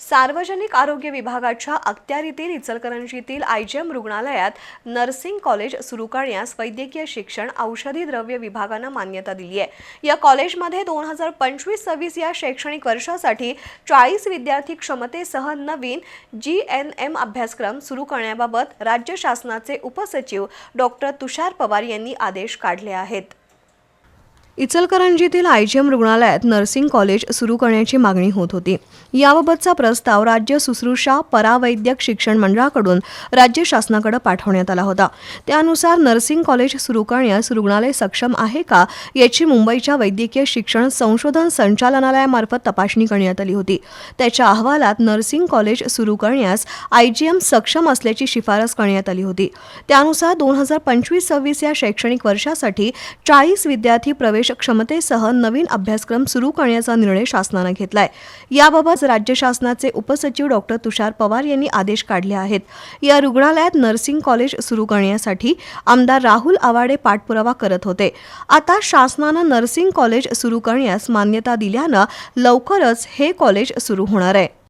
सार्वजनिक आरोग्य विभागाच्या अखत्यारीतील इचलकरंजीतील आयजीएम रुग्णालयात नर्सिंग कॉलेज सुरू करण्यास वैद्यकीय शिक्षण औषधी द्रव्य विभागानं मान्यता दिली आहे. या कॉलेजमध्ये दोन हजार पंचवीस सव्वीस या शैक्षणिक वर्षासाठी चाळीस विद्यार्थी क्षमतेसह नवीन जी एन एम अभ्यासक्रम सुरू करण्याबाबत राज्य शासनाचे उपसचिव डॉक्टर तुषार पवार यांनी आदेश काढले आहेत. इचलकरंजीतील आयजीएम रुग्णालयात नर्सिंग कॉलेज सुरू करण्याची मागणी होत होती. याबाबतचा प्रस्ताव राज्य सुश्रूषा परावैद्यक शिक्षण मंडळाकडून राज्य शासनाकडे पाठवण्यात आला होता. त्यानुसार नर्सिंग कॉलेज सुरू करण्यास रुग्णालय सक्षम आहे का याची मुंबईच्या वैद्यकीय शिक्षण संशोधन संचालनालयामार्फत तपासणी करण्यात आली होती. त्याच्या अहवालात नर्सिंग कॉलेज सुरू करण्यास आयजीएम सक्षम असल्याची शिफारस करण्यात आली होती. त्यानुसार दोन हजार पंचवीस सव्वीस या शैक्षणिक वर्षासाठी चाळीस विद्यार्थी प्रवेश क्षमतेसह नवीन अभ्यासक्रम सुरू करण्याचा निर्णय शासनानं घेतलाय. याबाबत राज्य शासनाचे उपसचिव डॉक्टर तुषार पवार यांनी आदेश काढले आहेत. या रुग्णालयात नर्सिंग कॉलेज सुरू करण्यासाठी आमदार राहुल आवाडे पाठपुरावा करत होते. आता शासनानं नर्सिंग कॉलेज सुरू करण्यास मान्यता दिल्यानं लवकरच हे कॉलेज सुरू होणार आहे.